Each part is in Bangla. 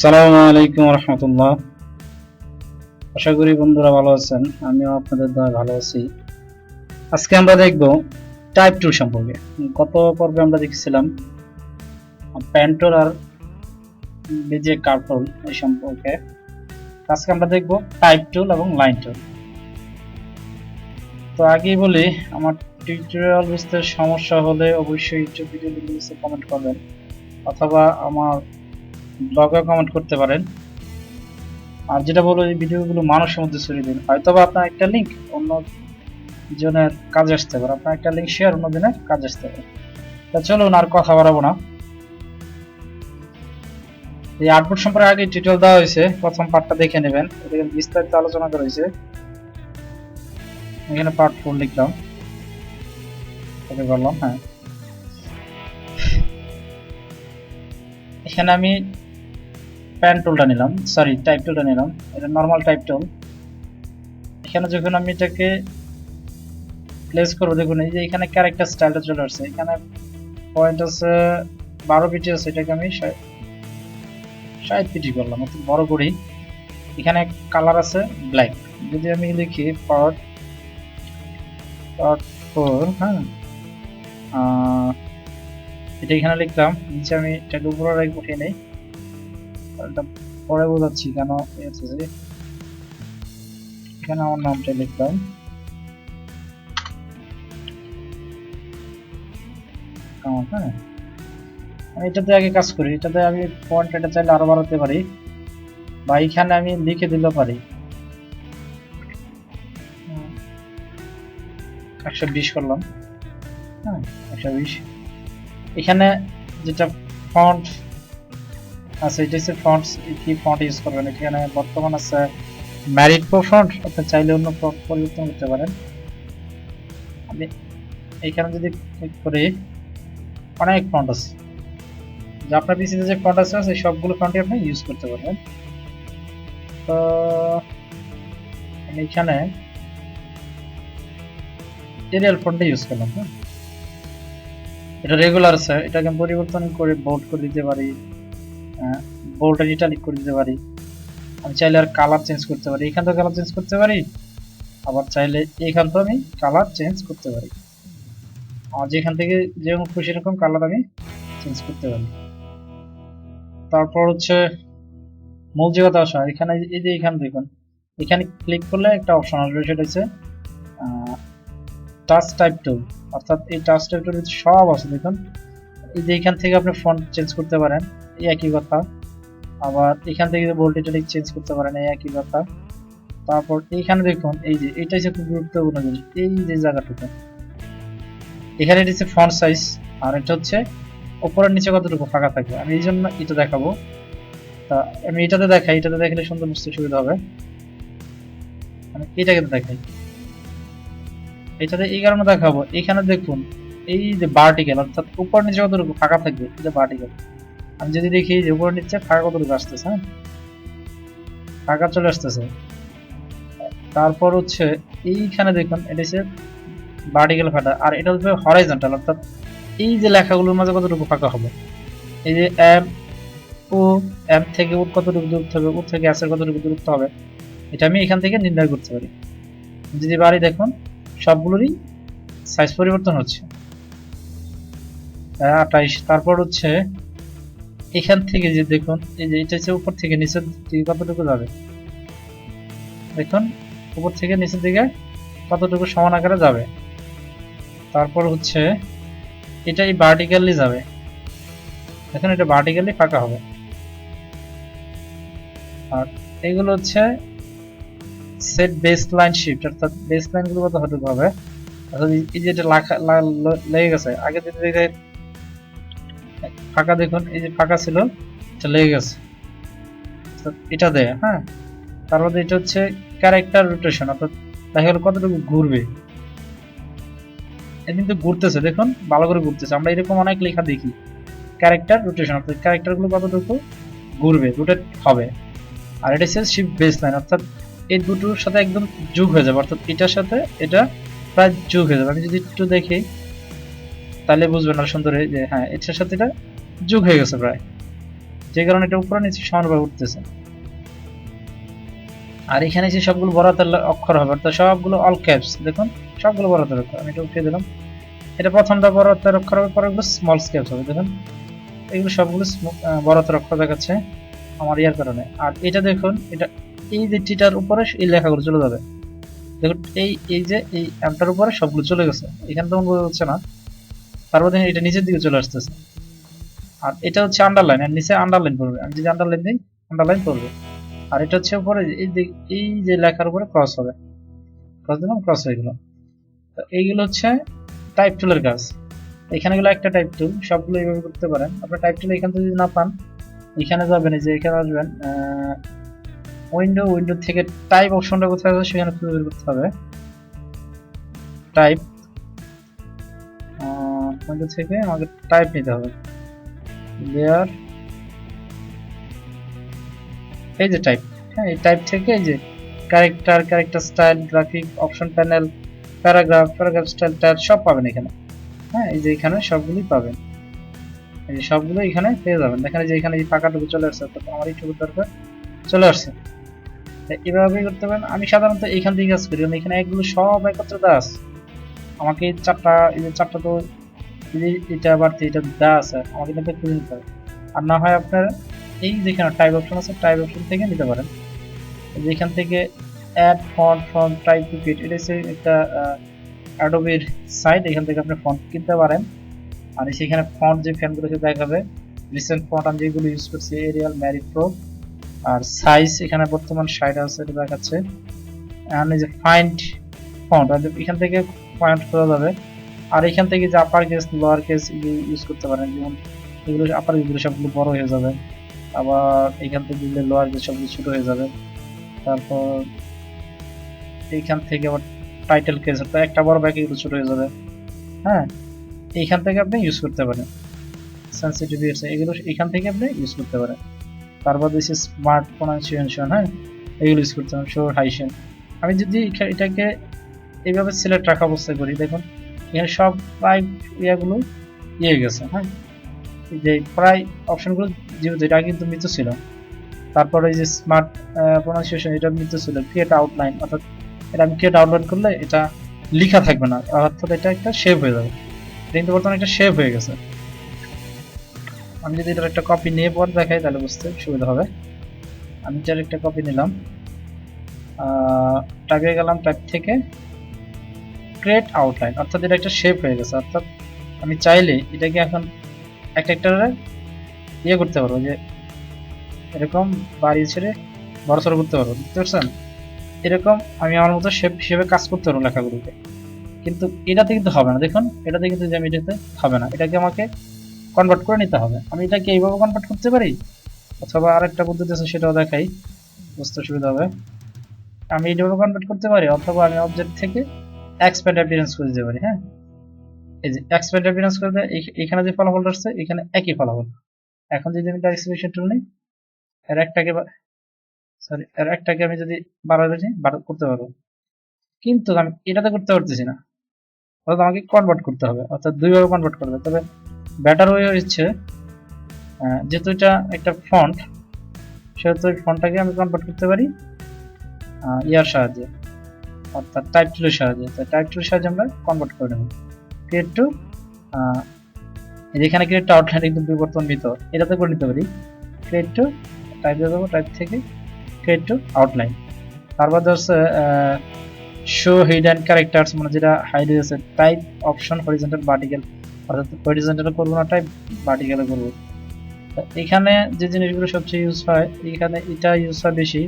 সালামু আলাইকুম রহমতুল্লাহ। আশা করি বন্ধুরা ভালো আছেন, আমিও আপনাদের দ্বারা ভালো আছি। আজকে আমরা দেখব টাইপ টু সম্পর্কে। গত পর্বে আমরা দেখেছিলাম প্যান্টোর আর বিজে কার্টুন এই সম্পর্কে। আজকে আমরা দেখব টাইপ টুল এবং লাইন টুল তো আগেই বলি, আমার টিউটোরিয়াল বুঝতে সমস্যা হলে অবশ্যই ইউটিউব ভিডিও কমেন্ট করবেন, অথবা আমার ব্লগে কমেন্ট করতে পারেন। আর যেটা বলো এই ভিডিওগুলো মানুষের মধ্যে ছড়িয়ে দিন। হয়তো বা আপনার একটা লিঙ্ক অন্য জনের কাজে আসতে পারে। আপনার একটা লিঙ্ক শেয়ার অন্য দিনের কাজে আসতে পারে। তা চলুন, আর কথা বাড়াবো না। এই আউটপুট সম্পর্কে আগে টিউটোরিয়াল দেওয়া হয়েছে। প্রথম পার্টটা দেখে নেবেন। এখানে বিস্তারিত আলোচনা করা হয়েছে। এখানে পার্ট ফোর লিখলাম। করলাম হ্যাঁ। এখানে আমি প্যান টুলটা নিলাম। সরি টাইপ টুলটা নিলাম। এটা নর্মাল টাইপ টুল এখানে যখন আমি এটাকে প্লেস করব, দেখুন, এই যে এখানে ক্যারেক্টার স্টাইলটা চলে আসছে। এখানে পয়েন্ট আছে বারো পিটি আছে, এটাকে আমি ষাট পিটি করলাম, অর্থাৎ বড় করি। এখানে কালার আছে ব্ল্যাক যদি আমি লিখি পট পট ফোর হ্যাঁ এটা এখানে লিখলাম। নিচে আমি এটাকে উপরে রেখে উঠিয়ে নেই। পরে বোঝাচ্ছি কেন এখানে আমার নামটা লিখলাম হ্যাঁ। এটাতে আগে কাজ করি, এটাতে আমি এটা চাইলে আরও বাড়াতে পারি বা এখানে আমি লিখে দিলেও পারি। একশো বিশ করলাম হ্যাঁ একশো বিশ। এখানে যেটা ফন্ট আছে এটা হচ্ছে ফন্টস কি ফন্ট ইউজ করবেন? এখানে বর্তমান আছে ম্যারিড প্রো ফন্ট আপনি চাইলে অন্য font পরিবর্তন করতে পারেন। আমি এইখানে যদি ক্লিক করি, অনেক ফন্ট আছে। যে আপনার পিসিতে যে ফন্ট আছে, সেই সবগুলো ফন্টই আপনি ইউজ করতে পারবেন। তো, আমি এখানে এরিয়াল ফন্টটা ইউজ করলাম হ্যাঁ? এটা রেগুলার আছে, এটাকে পরিবর্তন করে বোল্ড করে দিতে পারি। বোল্ড ইটালিক করে দিতে পারি। আমি চাইলে আর কালার চেঞ্জ করতে পারি। এখান থেকে কালার চেঞ্জ করতে পারি, আবার চাইলে এইখান থেকে আমি কালার চেঞ্জ করতে পারি। আর যেখান থেকে যেরকম খুশি এরকম কালার আমি চেঞ্জ করতে পারি। তারপর হচ্ছে মূল জায়গাতে আসা, এখানে এই যে এখানে দেখুন, এখানে ক্লিক করলে একটা অপশন আসবে, সেটা হচ্ছে টাচ টাইপ টুল অর্থাৎ এই টাচ টাইপ টুল সব আছে, দেখুন। এই যে এখান থেকে আপনি ফন্ট চেঞ্জ করতে পারেন একই কথা। আবার এখান থেকে ভোল্টেজ ইটালিক চেঞ্জ করতে পারেন, এই একই কথা। তারপর এইখানে দেখুন, এই যে এটা হচ্ছে খুব গুরুত্বপূর্ণ জিনিস, এই যে জায়গাটুকু। এখানে এটা হচ্ছে ফন্ট সাইজ আর এটা হচ্ছে উপরের নিচে কতটুকু ফাঁকা থাকবে। আমি এই জন্য এটা দেখাবো। তা আমি এটাতে দেখাই, এটাতে দেখালে সুন্দর বুঝতে সুবিধা হবে। আমি এটাকে দেখাই। এটাতে এই কারণে দেখাবো, এখানে দেখুন, এই যে ভার্টিক্যাল অর্থাৎ উপর নিচে কতটুকু ফাঁকা থাকবে, এই যে ভার্টিক্যাল আমি যদি দেখি যে উপর নিচে ফাঁকা কতটুকু আসতেছে হ্যাঁ? ফাঁকা চলে আসতেছে। তারপর হচ্ছে এইখানে দেখুন, এটা হচ্ছে ভার্টিক্যাল ফাটা, আর এটা হচ্ছে হরাইজন্টাল অর্থাৎ এই যে লেখাগুলোর মাঝে কতটুকু ফাঁকা হবে? এই যে এম ও এম থেকে উট কতটুকু দূরত্ব হবে উট থেকে এসের কতটুকু দূরত্ব হবে, এটা আমি এখান থেকে নির্ণয় করতে পারি। যদি বাড়ি দেখুন, সবগুলোরই সাইজ পরিবর্তন হচ্ছে। আঠাইশ, তারপর হচ্ছে এখান থেকে যে দেখুন, এই যে এটা হচ্ছে উপর থেকে নিচের দিকে কতটুকু যাবে? দেখুন, উপর থেকে নিচের দিকে কতটুকু সমান আকারে যাবে? তারপর হচ্ছে, এটা এই ভার্টিক্যালি যাবে। দেখুন, এটা ভার্টিক্যালি ফাঁকা হবে। আর এগুলো হচ্ছে সেট বেস লাইন শিফট অর্থাৎ বেস লাইনগুলো কতটুকু হবে? এই যে এটা লেগে গেছে, আগে যদি ফাঁকা দেখুন, এই যে ফাঁকা ছিল, এটা লেগে গেছে। এটা দেয় হ্যাঁ? তার মধ্যে এটা হচ্ছে ক্যারেক্টার রোটেশন অর্থাৎ দেখা গেল কতটুকু ঘুরবে। এটা কিন্তু ঘুরতেছে, দেখুন, ভালো করে ঘুরতেছে। আমরা এরকম অনেক লেখা দেখি। ক্যারেক্টার রোটেশন অর্থাৎ ক্যারেক্টারগুলো কতটুকু ঘুরবে রোটেট হবে। আর এটা হচ্ছে শিফট বেস লাইন অর্থাৎ এই দুটোর সাথে একদম যোগ হয়ে যাবে। অর্থাৎ এটার সাথে এটা প্রায় যোগ হয়ে যাবে। আমি যদি একটু দেখি, তাহলে বুঝবেন আর সুন্দর যে হ্যাঁ এটার সাথে এটা যোগ হয়ে গেছে প্রায়। যে কারণে এটা উপরে নিচে সমানভাবে উঠতেছে। আর এখানে এসে সবগুলো ল- অক্ষর হবে, অর্থাৎ সবগুলো অল ক্যাপস দেখুন, সবগুলো বড় হাতের অক্ষর, আমি এটা উঠিয়ে দিলাম। এটা প্রথমটা বড় হাতের অক্ষর হবে পরেগুলো স্মল ক্যাপস হবে, দেখুন। এগুলো সবগুলো হাতের অক্ষর দেখাচ্ছে আমার ইয়ার কারণে। আর এটা দেখুন, এটা এই যে টিটার উপরে এই লেখাগুলো চলে যাবে। দেখুন, এই এই যে এই অ্যামটার উপরে সবগুলো চলে গেছে। এখানে তো বোঝা যাচ্ছে না। তারপর দেখুন এটা নিচের দিকে চলে আসতেছে। আর এটা হচ্ছে আন্ডারলাইন আর নিচে আন্ডারলাইন পড়বে। আমি যদি আন্ডারলাইন দিই আন্ডারলাইন পড়বে। আর এটা হচ্ছে উপরে, এই যে এই যে লেখার উপরে ক্রস হবে। ক্রস দিলাম ক্রস হয়ে গেল। তো এইগুলো হচ্ছে টাইপ টুলের কাজ। এখানে গুলো একটা টাইপ টুল সবগুলো এইভাবে করতে পারেন। আপনার টাইপ টুল এখান থেকে যদি না পান, এখানে যাবেন, এই যে এখানে আসবেন উইন্ডো উইন্ডো থেকে টাইপ অপশনটা কোথায় আছে সেখানে খুঁজে বের করতে হবে। টাইপ উইন্ডো থেকে আমাকে টাইপ নিতে হবে। লেয়ার এই যে টাইপ হ্যাঁ এই টাইপ থেকে এই যে character character style graphic option panel paragraph paragraph style type সব পাবেন এখানে। হ্যাঁ এই যে এখানে সবগুলোই পাবেন। এই যে সবগুলো এখানে পেয়ে যাবেন। দেখেন যে এখানে এই ফাঁকাটুকু চলে আসছে, তো আমার এইটুকু দরকার, চলে আসছে। তা এভাবেই করতে পারেন। আমি সাধারণত এখান থেকে কাজ করি, কারণ এখানে এগুলো সব একত্রে আছে। আমাকে চারটা, এই যে চারটা তো এই যে এটা বাড়তি এটা দেওয়া আছে, আমাকে এটা খুঁজে নিতে হবে। আর না হয় আপনার এই যেখানে টাইপ অপশন আছে টাইপ অপশন থেকে নিতে পারেন। যেখান থেকে add font from type to kit এটা হচ্ছে একটা অ্যাডোবির সাইট এখান থেকে আপনি ফন্ট কিনতে পারেন। আর সেখানে ফন্ট যে ফ্যানগুলো সে দেখাবে রিসেন্ট ফন্ট আমি যেগুলো ইউজ করছি এরিয়াল ম্যারি প্রো আর সাইজ এখানে বর্তমান ষাট আছে, এটা দেখাচ্ছে। আর এই যে ফাইন্ড ফন্ট এখান থেকে পয়েন্ট করা যাবে। আর এখান থেকে যে upper case lower case use করতে পারেন, যেমন এগুলো আপার কেসগুলো সবগুলো বড় হয়ে যাবে। আবার এখান থেকে দিলে লোয়ার কেস সবগুলো ছোট হয়ে যাবে। তারপর এইখান থেকে আবার টাইটেল কেস অর্থাৎ একটা বড় ব্যাগ এগুলো ছোট হয়ে যাবে। হ্যাঁ এইখান থেকে আপনি ইউজ করতে পারেন। সেন্সিটিভিটি এগুলো এখান থেকে আপনি ইউজ করতে পারেন। তারপর দিচ্ছে স্মার্ট প্রোনাউন্সিয়েশন হ্যাঁ এগুলো ইউজ করতে পারেন শোর হাইশন আমি যদি এটাকে এইভাবে সিলেক্ট রাখা অবস্থায় করি, দেখুন সব প্রায় ইয়াগুলো ইয়ে গেছে হ্যাঁ? যে প্রায় অপশনগুলো যেহেতু এটা কিন্তু মৃত ছিল। তারপরে যে স্মার্ট প্রোনাউন্সিয়েশন এটা মৃত ছিল। ক্রিয়েট আউটলাইন অর্থাৎ এটা আমি ক্রিয়েট আউটলাইন করলে এটা লেখা থাকবে না, অর্থাৎ এটা একটা শেপ হয়ে যাবে। কিন্তু বর্তমানে একটা শেপ হয়ে গেছে। আমি যদি এটার একটা কপি নিয়ে পর দেখাই, তাহলে বুঝতে সুবিধা হবে। আমি এটার একটা কপি নিলাম টাইপে গেলাম টাইপ থেকে ক্রিয়েট আউটলাইন অর্থাৎ এটা একটা শেপ হয়ে গেছে, অর্থাৎ আমি চাইলে এটাকে এখন একটা একটা ইয়ে করতে পারব, যে এরকম বাড়ি ছেড়ে বড় সড়ো করতে পারব, বুঝতে পারছেন? এরকম আমি আমার মতো শেপ হিসেবে কাজ করতে পারব লেখাগুলোকে। কিন্তু এটাতে কিন্তু হবে না, দেখুন এটাতে কিন্তু যে আমি এটাতে হবে না, এটাকে আমাকে কনভার্ট করে নিতে হবে। আমি এটাকে এইভাবে কনভার্ট করতে পারি? অথবা আরেকটা পদ্ধতি আছে, সেটাও দেখাই, বুঝতে সুবিধা হবে। আমি এইভাবে কনভার্ট করতে পারি, অথবা আমি অবজেক্ট থেকে এক্সপ্যান্ড অ্যাপিয়ারেন্স দিতে পারি হ্যাঁ? এই যে এক্সপ্যান্ড অ্যাপিয়ারেন্স করে দেয় এখ- এখানে যে ফলাফলটা আসছে, এখানে একই ফলাফল। এখন যদি আমি এক্সপ্রেশন টুল নিই, এর একটাকে সরি এর একটাকে আমি যদি বাড়াতে চাই বাড়া করতে পারব। কিন্তু আমি এটাতে করতে পারতেছি না। অর্থাৎ আমাকে কনভার্ট করতে হবে, অর্থাৎ দুইভাবে কনভার্ট করবে। তবে ব্যাটার ওয়ে হচ্ছে যেহেতু এটা একটা ফন্ট সেহেতু ওই ফন্টটাকে আমি কনভার্ট করতে পারি ইয়ার সাহায্যে। অর্থাৎ টাইপ সাহায্যে। তো টাইপ সাহায্যে আমরা কনভার্ট করে নেব। ক্রিয়েট টু এখানে ক্রিয়েট আউটলাইন একদম বিবর্তন নিত এটাতে করে নিতে পারি। ক্রিয়েট টু টাইপ দিয়ে দেবো টাইপ থেকে ক্রিয়েট টু আউটলাইন তারপর হচ্ছে শো হিডেন ক্যারেক্টার্স মানে যেটা হাইড হয়েছে টাইপ অপশন হরিজেন্টাল ভার্টিক্যাল অর্থাৎ হরিজেন্টাল করব না টাইপ ভার্টিক্যালে করব। এখানে যে জিনিসগুলো সবচেয়ে ইউজ হয়, এখানে এটা ইউজ হয় বেশি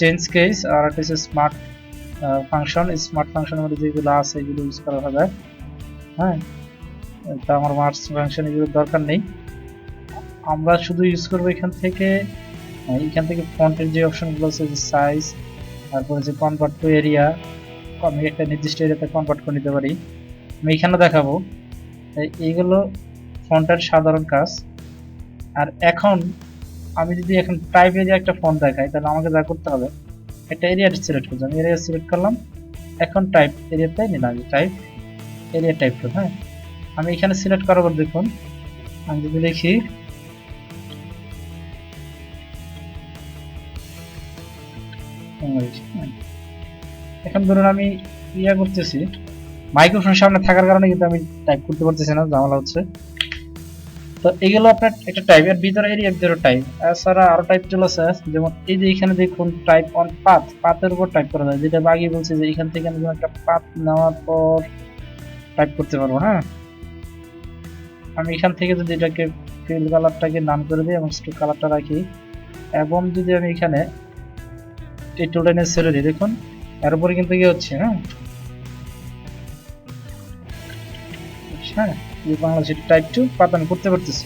চেঞ্জ কেস আর একটা হচ্ছে স্মার্ট ফাংশন স্মার্ট ফাংশনের মধ্যে যেগুলো আছে, এগুলো ইউজ করা হবে। হ্যাঁ? তা আমার মার্কস ফাংশন এগুলো দরকার নেই। আমরা শুধু ইউজ করব এখান থেকে এখান থেকে ফন্টের যে অপশনগুলো আছে, যে সাইজ তারপরে যে কনভার্ট টু এরিয়া আমি একটা নির্দিষ্ট এরিয়াতে কনভার্ট করে নিতে পারি। আমি এখানে দেখাবো, এই এইগুলো ফন্টের সাধারণ কাজ। আর এখন আমি যদি এখন টাইপ এরিয়া একটা ফোন দেখাই, তাহলে আমাকে যা করতে হবে, একটা এরিয়া সিলেক্ট করলাম এরিয়া সিলেক্ট করলাম, এখন টাইপ এরিয়াতে নিলাম টাইপ এরিয়া টাইপ করব হ্যাঁ? আমি এখানে সিলেক্ট করার পর দেখুন, আমি যদি দেখি হ্যাঁ? এখন ধরুন আমি ইয়া করতেছি মাইক্রোফোন সামনে থাকার কারণে কিন্তু আমি টাইপ করতে পারতেছি না, ঝামেলা হচ্ছে। তো এগুলো আপনার একটা টাইপের ভিতরে এরিয়ার ভিতরে টাইপ এছাড়া আরও টাইপ চলে আছে, যেমন এই যে এখানে দেখুন টাইপ অন পাথ পাথের উপর টাইপ করা যায়। যেটা আমি বলছে যে এখান থেকে আমি একটা পাথ নেওয়ার পর টাইপ করতে পারব হ্যাঁ? আমি এখান থেকে যদি এটাকে ফিল কালারটাকে নাম করে দিই এবং স্ট্রোক কালারটা রাখি, এবং যদি আমি এখানে এই টুলটা ছেড়ে দিই, দেখুন, এর উপরে কিন্তু ইয়ে হচ্ছে হ্যাঁ? হ্যাঁ? এই বাংলাদেশের টাইপ টু পাত করতে পারতেছি।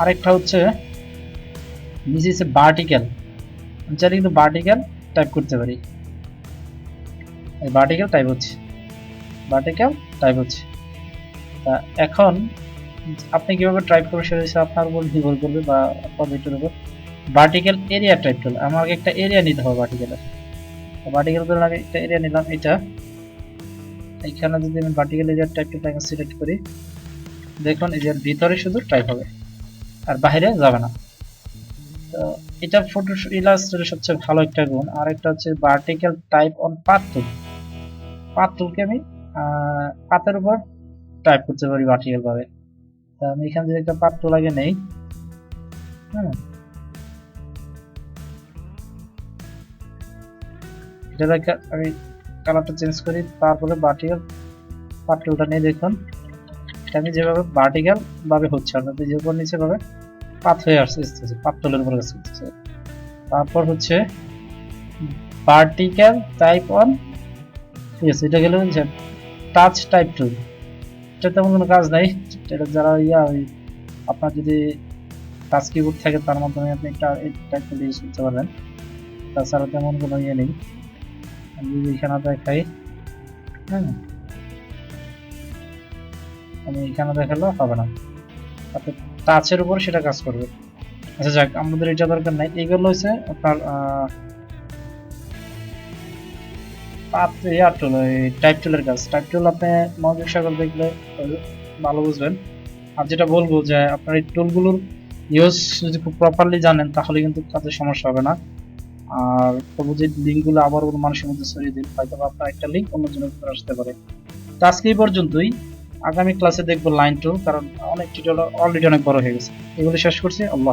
আরেকটা হচ্ছে, নিচে হচ্ছে ভার্টিক্যাল চাইলে কিন্তু ভার্টিক্যাল টাইপ করতে পারি। এই ভার্টিক্যাল টাইপ হচ্ছে। ভার্টিক্যাল টাইপ হচ্ছে। তা এখন, আপনি কীভাবে টাইপ করবেন সেটা হচ্ছে আপনার উপর নির্ভর করবে বা প্রজেক্টের উপর। ভার্টিক্যাল এরিয়া টাইপ করলে, আমাকে একটা এরিয়া নিতে হবে ভার্টিক্যালের ভার্টিক্যাল ধরুন আমি একটা এরিয়া নিলাম, এটা এইখানে যদি আমি ভার্টিক্যাল এরিয়া টাইপটা সিলেক্ট করি, দেখুন এই যে এর ভিতরে শুধু টাইপ হবে, আর বাইরে যাবে না। তো এটা ফটো ইলাস্ট্রেটর সবচেয়ে ভালো একটা গুণ। আর একটা হচ্ছে vertical type on path tool path টুলকে আমি পাতের উপর টাইপ করতে পারি ভার্টিক্যাল ভাবে তা আমি এখানে যদি একটা পাথ টুল আগে নেই হ্যাঁ এটা আমি কালারটা চেঞ্জ করি, তারপরে ভার্টিক্যাল পাটলটা নিয়ে দেখুন। আমি যেভাবে ভার্টিক্যাল ভাবে হচ্ছে অর্থাৎ যে উপর নিচে ভাবে পাত হয়ে আসছে পাতলের উপর করতেছে তারপর হচ্ছে ভার্টিক্যাল টাইপ অন ঠিক আছে, এটা গেলে যে টাচ টাইপ টু এটা তেমন কোনো কাজ নাই। এটা যারা ইয়া আপনার যদি টাচ কিবোর্ড থাকে, তার মাধ্যমে আপনি একটা টাইপ করে ইউজ করতে পারবেন। তাছাড়া তেমন কোনো ইয়ে নেই। যদি এখানে দেখাই হ্যাঁ। আমি এখানে হবে না। অর্থাৎ টাচের উপর সেটা কাজ করবে। আচ্ছা যাক, আমাদের এটা দরকার নাই। এগুলো হচ্ছে আপনার টাইপ টুলের কাজ। টাইপ টুল আপনি মনোযোগ দেখলে ভালো বুঝবেন। আর যেটা বলব যে আপনার এই টুলগুলোর ইউজ যদি খুব প্রপারলি জানেন, তাহলে কিন্তু কাজে সমস্যা হবে না। আর তবু যে লিঙ্কগুলো আবার কোনো মানুষের মধ্যে ছড়িয়ে দিন হয়তো আপনার একটা লিঙ্ক অন্যজনের ভিতরে আসতে পারে। তো আজকে এই পর্যন্তই। আগামী ক্লাসে দেখব লাইন টু কারণ অনেক টিউটোরিয়াল অলরেডি অনেক বড় হয়ে গেছে। এগুলো শেষ করছি। আল্লাহ।